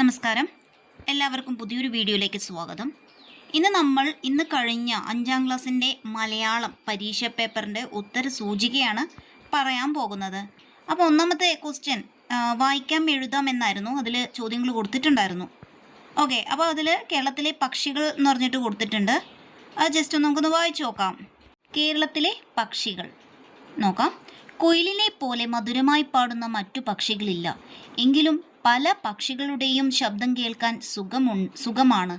നമസ്കാരം. എല്ലാവർക്കും പുതിയൊരു വീഡിയോയിലേക്ക് സ്വാഗതം. ഇന്ന് നമ്മൾ ഇന്ന് കഴിഞ്ഞ അഞ്ചാം ക്ലാസ്സിന്റെ മലയാളം പരീക്ഷ പേപ്പറിന്റെ ഉത്തര സൂചികയാണ് പറയാൻ പോകുന്നത്. അപ്പോൾ ഒന്നാമത്തെ ക്വസ്റ്റ്യൻ വായിക്കാം എഴുതാം എന്നായിരുന്നു. അതിൽ ചോദ്യങ്ങൾ കൊടുത്തിട്ടുണ്ടായിരുന്നു. ഓക്കെ അപ്പോൾ അതിൽ കേരളത്തിലെ പക്ഷികൾ എന്ന് പറഞ്ഞിട്ട് കൊടുത്തിട്ടുണ്ട്. അത് ജസ്റ്റ് ഒന്ന് നമുക്കൊന്ന് വായിച്ചു നോക്കാം. കേരളത്തിലെ പക്ഷികൾ. നോക്കാം. കുയിലിനെ പോലെ മധുരമായി പാടുന്ന മറ്റു പക്ഷികളില്ല. എങ്കിലും പല പക്ഷികളുടെയും ശബ്ദം കേൾക്കാൻ സുഖമു സുഖമാണ്.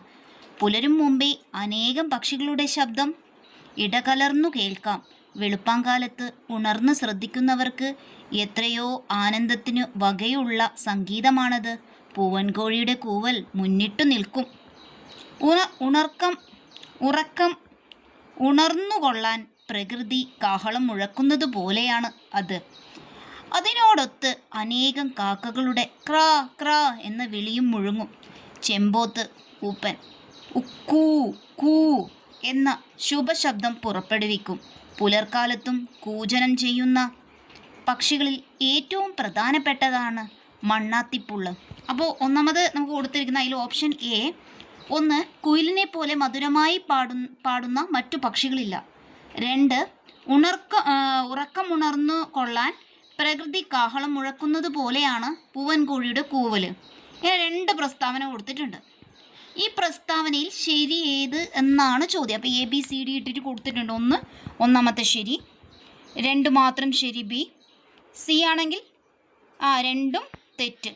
പുലരും മുമ്പേ അനേകം പക്ഷികളുടെ ശബ്ദം ഇടകലർന്നു കേൾക്കാം. വെളുപ്പാങ്കാലത്ത് ഉണർന്ന് ശ്രദ്ധിക്കുന്നവർക്ക് എത്രയോ ആനന്ദത്തിന് വകയുള്ള സംഗീതമാണത്. പൂവൻകോഴിയുടെ കൂവൽ മുന്നിട്ടു നിൽക്കും. ഉണ ഉണർക്കം ഉറക്കം ഉണർന്നുകൊള്ളാൻ പ്രകൃതി കാഹളം മുഴക്കുന്നത് പോലെയാണ് അത്. അതിനോടൊത്ത് അനേകം കാക്കകളുടെ ക്രാ ക്രാ എന്ന വിളിയും മുഴങ്ങും. ചെമ്പോത്ത് കൂപ്പൻ ഉക്കൂ കൂ എന്ന ശുഭശബ്ദം പുറപ്പെടുവിക്കും. പുലർക്കാലത്തും കൂജനം ചെയ്യുന്ന പക്ഷികളിൽ ഏറ്റവും പ്രധാനപ്പെട്ടതാണ് മണ്ണാത്തിപ്പുള്ള്. അപ്പോൾ ഒന്നാമത് നമുക്ക് കൊടുത്തിരിക്കുന്ന അതിൽ ഓപ്ഷൻ എ ഒന്ന് കുയിലിനെ പോലെ മധുരമായി പാടു പാടുന്ന മറ്റു പക്ഷികളില്ല. രണ്ട് ഉണർക്ക ഉറക്കമുണർന്നു കൊള്ളാൻ പ്രകൃതി കാഹളം മുഴക്കുന്നത് പോലെയാണ് പൂവൻകോഴിയുടെ കൂവൽ ഇങ്ങനെ രണ്ട് പ്രസ്താവന കൊടുത്തിട്ടുണ്ട്. ഈ പ്രസ്താവനയിൽ ശരി ഏത് എന്നാണ് ചോദ്യം. അപ്പോൾ എ ബി സി ഡി ഇട്ടിട്ട് കൊടുത്തിട്ടുണ്ട്. ഒന്ന് ഒന്നാമത്തെ ശരി. രണ്ട് മാത്രം ശരി ബി സി ആണെങ്കിൽ ആ രണ്ടും തെറ്റ്.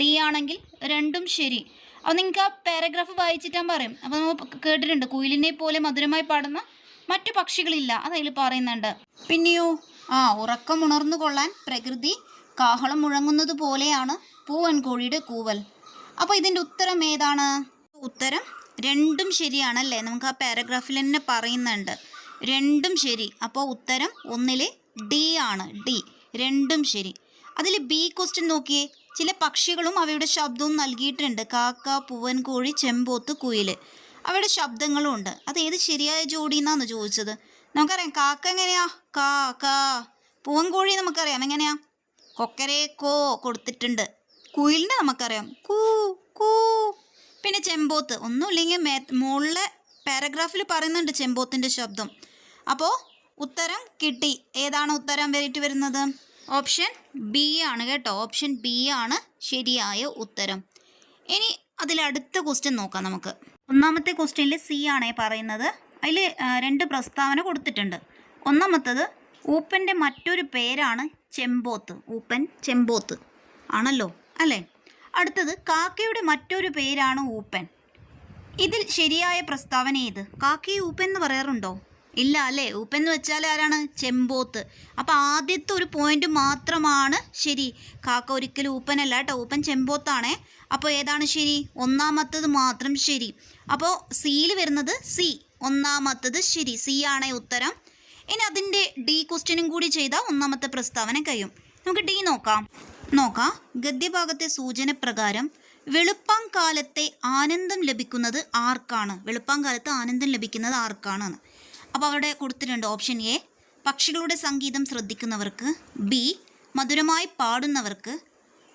ഡി ആണെങ്കിൽ രണ്ടും ശരി. അപ്പോൾ നിങ്ങൾക്ക് ആ പാരഗ്രാഫ് വായിച്ചിട്ടാൻ പറയും. അപ്പോൾ നമ്മൾ കേട്ടിട്ടുണ്ട്. കുയിലിനെ പോലെ മധുരമായി പാടുന്ന മറ്റു പക്ഷികളില്ല അതതിൽ പറയുന്നുണ്ട്. പിന്നെയോ ആ ഉറക്കം ഉണർന്നു കൊള്ളാൻ പ്രകൃതി കാഹളം മുഴങ്ങുന്നത് പോലെയാണ് പൂവൻകോഴിയുടെ കൂവൽ. അപ്പോൾ ഇതിന്റെ ഉത്തരം ഏതാണ്? ഉത്തരം രണ്ടും ശരിയാണല്ലേ? നമുക്ക് ആ പാരഗ്രാഫിൽ തന്നെ പറയുന്നുണ്ട്. രണ്ടും ശരി. അപ്പോൾ ഉത്തരം ഒന്നിലെ ഡി ആണ്. ഡി. രണ്ടും ശരി. അതിൽ ബി ക്വസ്റ്റ്യൻ നോക്കിയേ. ചില പക്ഷികളും അവയുടെ ശബ്ദവും നൽകിയിട്ടുണ്ട്. കാക്ക പൂവൻകോഴി ചെമ്പോത്ത് കുയിൽ. അവയുടെ ശബ്ദങ്ങളും ഉണ്ട്. അത് ഏത് ശരിയായ ജോഡി എന്നാണ് ചോദിച്ചത്? നമുക്കറിയാം കാക്ക എങ്ങനെയാ? കാ കാ. പൂവൻകോഴി നമുക്കറിയാം എങ്ങനെയാ? കൊക്കരെ കോ കൊടുത്തിട്ടുണ്ട്. കുയിലിനെ നമുക്കറിയാം. കൂ കൂ. പിന്നെ ചെമ്പോത്ത്. ഒന്നുമില്ലെങ്കിൽ മേ മുകളിലെ പാരഗ്രാഫിൽ പറയുന്നുണ്ട് ചെമ്പോത്തിന്റെ ശബ്ദം. അപ്പോൾ ഉത്തരം കിട്ടി. ഏതാണ് ഉത്തരം വേറിട്ട് വരുന്നത്? ഓപ്ഷൻ ബി ആണ് കേട്ടോ. ഓപ്ഷൻ ബി ആണ് ശരിയായ ഉത്തരം. ഇനി അതിലടുത്ത ക്വസ്റ്റ്യൻ നോക്കാം നമുക്ക്. ഒന്നാമത്തെ ക്വസ്റ്റ്യനിൽ സി ആണേ പറയുന്നത്. അതിൽ രണ്ട് പ്രസ്താവന കൊടുത്തിട്ടുണ്ട്. ഒന്നാമത്തത് ഊപ്പന്റെ മറ്റൊരു പേരാണ് ചെമ്പോത്ത്. ഊപ്പൻ ചെമ്പോത്ത്. ആണല്ലോ? അല്ലേ? അടുത്തത് കാക്കയുടെ മറ്റൊരു പേരാണ് ഊപ്പൻ. ഇതിൽ ശരിയായ പ്രസ്താവന ഏത്? കാക്കയെ ഊപ്പൻ എന്ന് പറയാറുണ്ടോ? ഇല്ല അല്ലേ? ഊപ്പൻ എന്ന് വെച്ചാൽ ആരാണ്? ചെമ്പോത്ത്. അപ്പോൾ ആദ്യത്തെ ഒരു പോയിന്റ് മാത്രമാണ് ശരി. കാക്ക ഒരിക്കലും ഊപ്പനല്ല കേട്ടോ. ഊപ്പൻ ചെമ്പോത്താണേ. അപ്പോൾ ഏതാണ് ശരി? ഒന്നാമത്തത് മാത്രം ശരി. അപ്പോൾ സിയിൽ വരുന്നത് സി ഒന്നാമത്തത് ശരി. സി ആണ് ഉത്തരം. ഇനി അതിന്റെ ഡി ക്വസ്റ്റ്യനും കൂടി ചെയ്താൽ ഒന്നാമത്തെ പ്രസ്താവന കഴിയും. നമുക്ക് ഡി നോക്കാം. നോക്കാം. ഗദ്യഭാഗത്തെ സൂചന പ്രകാരം വെളുപ്പാങ്കാലത്തെ ആനന്ദം ലഭിക്കുന്നത് ആർക്കാണ്? വെളുപ്പാങ്കാലത്ത് ആനന്ദം ലഭിക്കുന്നത് ആർക്കാണെന്ന്. അപ്പോൾ അവിടെ കൊടുത്തിട്ടുണ്ട് ഓപ്ഷൻ എ പക്ഷികളുടെ സംഗീതം ശ്രദ്ധിക്കുന്നവർക്ക്. ബി മധുരമായി പാടുന്നവർക്ക്.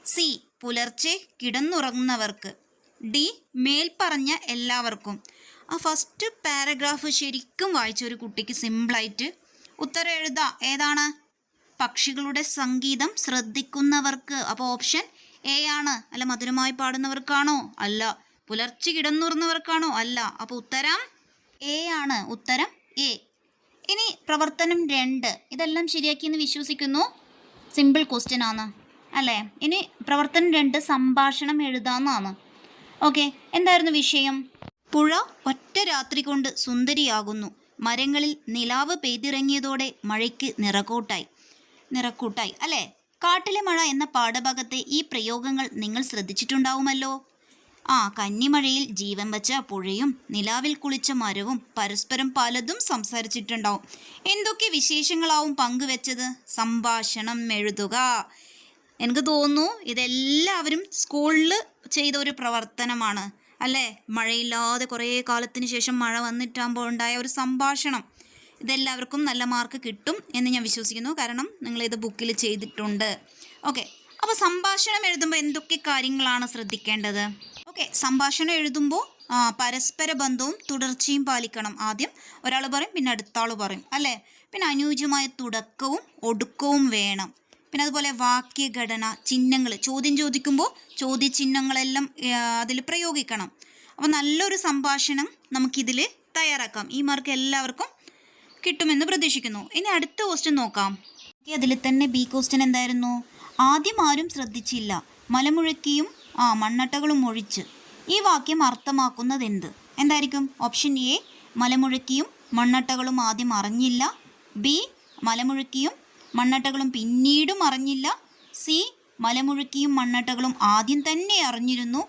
സി പുലർച്ചെ കിടന്നുറങ്ങുന്നവർക്ക്. ഡി മേൽപ്പറഞ്ഞ എല്ലാവർക്കും. ആ ഫസ്റ്റ് പാരഗ്രാഫ് ശരിക്കും വായിച്ച ഒരു കുട്ടിക്ക് സിമ്പിളായിട്ട് ഉത്തരം എഴുതാം. ഏതാണ്? പക്ഷികളുടെ സംഗീതം ശ്രദ്ധിക്കുന്നവർക്ക്. അപ്പോൾ ഓപ്ഷൻ എ ആണ്. അല്ല മധുരമായി പാടുന്നവർക്കാണോ? അല്ല. പുലർച്ചെ കിടന്നുറന്നവർക്കാണോ അല്ല. അപ്പോൾ ഉത്തരം എ ആണ്. ഉത്തരം എ ഇനി പ്രവർത്തനം രണ്ട്. ഇതെല്ലാം ശരിയാക്കിയെന്ന് വിശ്വസിക്കുന്നു. സിമ്പിൾ ക്വസ്റ്റ്യൻ ആണ്. അല്ലേ? ഇനി പ്രവർത്തനം രണ്ട് സംഭാഷണം എഴുതാമെന്നാണ് ഓക്കെ എന്തായിരുന്നു വിഷയം? പുഴ ഒറ്റ രാത്രി കൊണ്ട് സുന്ദരിയാകുന്നു. മരങ്ങളിൽ നിലാവ് പെയ്തിറങ്ങിയതോടെ മഴയ്ക്ക് നിറകൂട്ടായി. നിറക്കൂട്ടായി. അല്ലേ? കാട്ടിലെ മഴ എന്ന പാഠഭാഗത്തെ ഈ പ്രയോഗങ്ങൾ നിങ്ങൾ ശ്രദ്ധിച്ചിട്ടുണ്ടാവുമല്ലോ? ആ കന്നിമഴയിൽ ജീവൻ വച്ച പുഴയും നിലാവിൽ കുളിച്ച മരവും പരസ്പരം പലതും സംസാരിച്ചിട്ടുണ്ടാവും. എന്തൊക്കെ വിശേഷങ്ങളാവും പങ്കുവെച്ചത്? സംഭാഷണം എഴുതുക. എനിക്ക് തോന്നുന്നു ഇതെല്ലാവരും സ്കൂളിൽ ചെയ്ത ഒരു പ്രവർത്തനമാണ്. അല്ലേ? മഴയില്ലാതെ കുറേ കാലത്തിന് ശേഷം മഴ വന്നിട്ടാകുമ്പോൾ ഉണ്ടായ ഒരു സംഭാഷണം. ഇതെല്ലാവർക്കും നല്ല മാർക്ക് കിട്ടും എന്ന് ഞാൻ വിശ്വസിക്കുന്നു. കാരണം നിങ്ങൾ ഇത് ബുക്കിൽ ചെയ്തിട്ടുണ്ട്. ഓക്കെ. അപ്പോൾ സംഭാഷണം എഴുതുമ്പോൾ എന്തൊക്കെ കാര്യങ്ങളാണ് ശ്രദ്ധിക്കേണ്ടത്? ഓക്കെ. സംഭാഷണം എഴുതുമ്പോൾ പരസ്പര ബന്ധവും തുടർച്ചയും പാലിക്കണം ആദ്യം. ഒരാൾ പറയും പിന്നെ അടുത്താൾ പറയും. അല്ലേ? പിന്നെ അനുയോജ്യമായ തുടക്കവും ഒടുക്കവും വേണം. പിന്നെ അതുപോലെ വാക്യഘടന ചിഹ്നങ്ങൾ ചോദ്യം ചോദിക്കുമ്പോൾ ചോദ്യചിഹ്നങ്ങളെല്ലാം അതിൽ പ്രയോഗിക്കണം. അപ്പോൾ നല്ലൊരു സംഭാഷണം നമുക്കിതിൽ തയ്യാറാക്കാം. ഈ മാർക്ക് എല്ലാവർക്കും കിട്ടുമെന്ന് പ്രതീക്ഷിക്കുന്നു. ഇനി അടുത്ത ക്വസ്റ്റ്യൻ നോക്കാം. അതിൽ തന്നെ ബി ക്വസ്റ്റ്യൻ എന്തായിരുന്നു? ആദ്യം ആരും ശ്രദ്ധിച്ചില്ല. മലമുഴക്കിയും ആ മണ്ണട്ടകളും ഒഴിച്ച്. ഈ വാക്യം അർത്ഥമാക്കുന്നത് എന്ത് എന്തായിരിക്കും? ഓപ്ഷൻ എ മലമുഴക്കിയും മണ്ണട്ടകളും ആദ്യം അറിഞ്ഞില്ല. ബി മലമുഴക്കിയും മണ്ണട്ടകളും പിന്നീടും അറിഞ്ഞില്ല. സി. മലമുഴുക്കിയും മണ്ണട്ടകളും ആദ്യം തന്നെ അറിഞ്ഞിരുന്നു.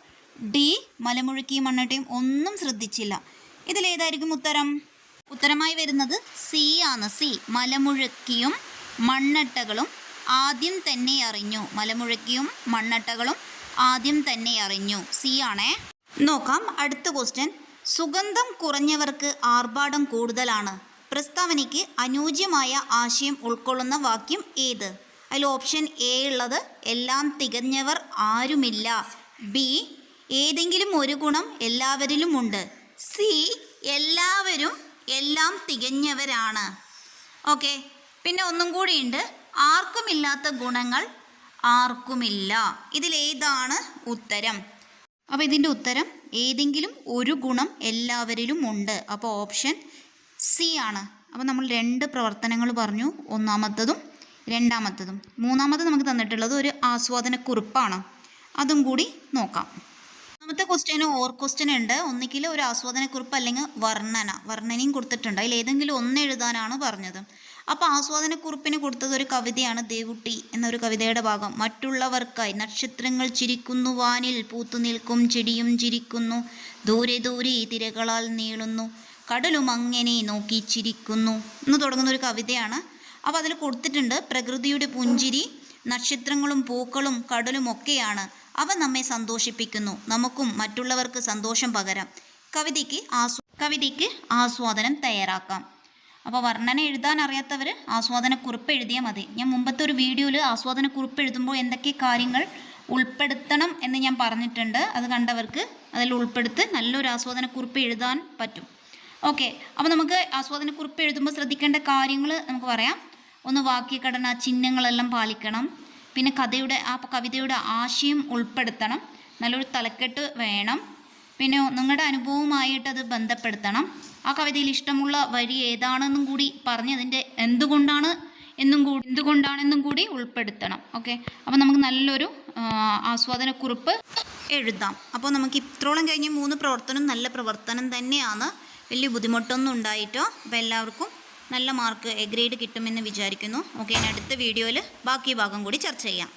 ഡി. മലമുഴുക്കിയും മണ്ണട്ടയും ഒന്നും ശ്രദ്ധിച്ചില്ല. ഇതിലേതായിരിക്കും ഉത്തരം? ഉത്തരമായി വരുന്നത് സി ആണ്. സി. മലമുഴുക്കിയും മണ്ണട്ടകളും ആദ്യം തന്നെ അറിഞ്ഞു. മലമുഴക്കിയും മണ്ണട്ടകളും ആദ്യം തന്നെ അറിഞ്ഞു. സി ആണേ. നോക്കാം. അടുത്ത ക്വസ്റ്റ്യൻ സുഗന്ധം കുറഞ്ഞവർക്ക് ആർഭാടം കൂടുതലാണ്. പ്രസ്താവനയ്ക്ക് അനുയോജ്യമായ ആശയം ഉൾക്കൊള്ളുന്ന വാക്യം ഏത്? അതിൽ ഓപ്ഷൻ എ ഉള്ളത് എല്ലാം തികഞ്ഞവർ ആരുമില്ല ബി ഏതെങ്കിലും ഒരു ഗുണം എല്ലാവരിലും ഉണ്ട് സി എല്ലാവരും എല്ലാം തികഞ്ഞവരാണ് ഓക്കെ പിന്നെ ഒന്നും കൂടിയുണ്ട് ആർക്കുമില്ലാത്ത ഗുണങ്ങൾ ആർക്കുമില്ല. ഇതിലേതാണ് ഉത്തരം? അപ്പോൾ ഇതിന്റെ ഉത്തരം ഏതെങ്കിലും ഒരു ഗുണം എല്ലാവരിലും ഉണ്ട് അപ്പോൾ ഓപ്ഷൻ സി ആണ്. അപ്പോൾ നമ്മൾ രണ്ട് പ്രവർത്തനങ്ങൾ പറഞ്ഞു. ഒന്നാമത്തതും രണ്ടാമത്തതും. മൂന്നാമത് നമുക്ക് തന്നിട്ടുള്ളത് ഒരു ആസ്വാദനക്കുറിപ്പാണ് അതും കൂടി നോക്കാം. ഒന്നാമത്തെ ക്വസ്റ്റ്യന് ഓർ ക്വസ്റ്റ്യൻ ഉണ്ട്. ഒന്നിക്കിൽ ഒരു ആസ്വാദനക്കുറിപ്പ് അല്ലെങ്കിൽ വർണന. വർണനയും കൊടുത്തിട്ടുണ്ട്. അതിൽ ഏതെങ്കിലും ഒന്ന് എഴുതാനാണ് പറഞ്ഞത്. അപ്പോൾ ആസ്വാദനക്കുറിപ്പിന് കൊടുത്തത് ഒരു കവിതയാണ് ദേവുട്ടി എന്നൊരു കവിതയുടെ ഭാഗം. മറ്റുള്ളവർക്കായി നക്ഷത്രങ്ങൾ ചിരിക്കുന്നു. വാനിൽ പൂത്തു നിൽക്കും. ചെടിയും ചിരിക്കുന്നു. ദൂരെ ദൂരെ തിരകളാൽ നീളുന്നു. കടലും അങ്ങനെ നോക്കി ചിരിക്കുന്നു. എന്ന് തുടങ്ങുന്ന ഒരു കവിതയാണ്. അപ്പോൾ അതിൽ കൊടുത്തിട്ടുണ്ട്. പ്രകൃതിയുടെ പുഞ്ചിരി നക്ഷത്രങ്ങളും പൂക്കളും കടലും ഒക്കെയാണ്. അവ നമ്മെ സന്തോഷിപ്പിക്കുന്നു. നമുക്കും മറ്റുള്ളവർക്ക് സന്തോഷം പകരാം. കവിതയ്ക്ക് ആസ്വ കവിതയ്ക്ക് ആസ്വാദനം തയ്യാറാക്കാം. അപ്പോൾ വർണന എഴുതാൻ അറിയാത്തവർ ആസ്വാദനക്കുറിപ്പ് എഴുതിയാൽ മതി. ഞാൻ മുമ്പത്തെ ഒരു വീഡിയോയിൽ ആസ്വാദനക്കുറിപ്പ് എഴുതുമ്പോൾ എന്തൊക്കെ കാര്യങ്ങൾ ഉൾപ്പെടുത്തണം എന്ന് ഞാൻ പറഞ്ഞിട്ടുണ്ട്. അത് കണ്ടവർക്ക് അതിൽ ഉൾപ്പെടുത്ത് നല്ലൊരു ആസ്വാദനക്കുറിപ്പ് എഴുതാൻ പറ്റും. ഓക്കെ അപ്പോൾ നമുക്ക് ആസ്വാദനക്കുറിപ്പ് എഴുതുമ്പോൾ ശ്രദ്ധിക്കേണ്ട കാര്യങ്ങൾ നമുക്ക് പറയാം. ഒന്ന് വാക്യഘടന ചിഹ്നങ്ങളെല്ലാം പാലിക്കണം. പിന്നെ കഥയുടെ ആ കവിതയുടെ ആശയം ഉൾപ്പെടുത്തണം. നല്ലൊരു തലക്കെട്ട് വേണം. പിന്നെ നിങ്ങളുടെ അനുഭവവുമായിട്ട് അത് ബന്ധപ്പെടുത്തണം. ആ കവിതയിൽ ഇഷ്ടമുള്ള വരി ഏതാണെന്നും കൂടി പറഞ്ഞ് അതിന്റെ എന്തുകൊണ്ടാണ് എന്നും കൂടി എന്തുകൊണ്ടാണെന്നും കൂടി ഉൾപ്പെടുത്തണം. ഓക്കെ അപ്പോൾ നമുക്ക് നല്ലൊരു ആസ്വാദന ആസ്വാദനക്കുറിപ്പ് എഴുതാം. അപ്പോൾ നമുക്ക് ഇത്രോളം കഴിഞ്ഞ് മൂന്ന് പ്രവർത്തനം നല്ല പ്രവർത്തനം തന്നെയാണ്. വലിയ ബുദ്ധിമുട്ടൊന്നും ഉണ്ടായിട്ടോ? അപ്പോൾ എല്ലാവർക്കും നല്ല മാർക്ക് എ ഗ്രേഡ് കിട്ടുമെന്ന് വിചാരിക്കുന്നു. ഓക്കെ ഇനി അടുത്ത വീഡിയോയിൽ ബാക്കി ഭാഗം കൂടി ചർച്ച ചെയ്യാം.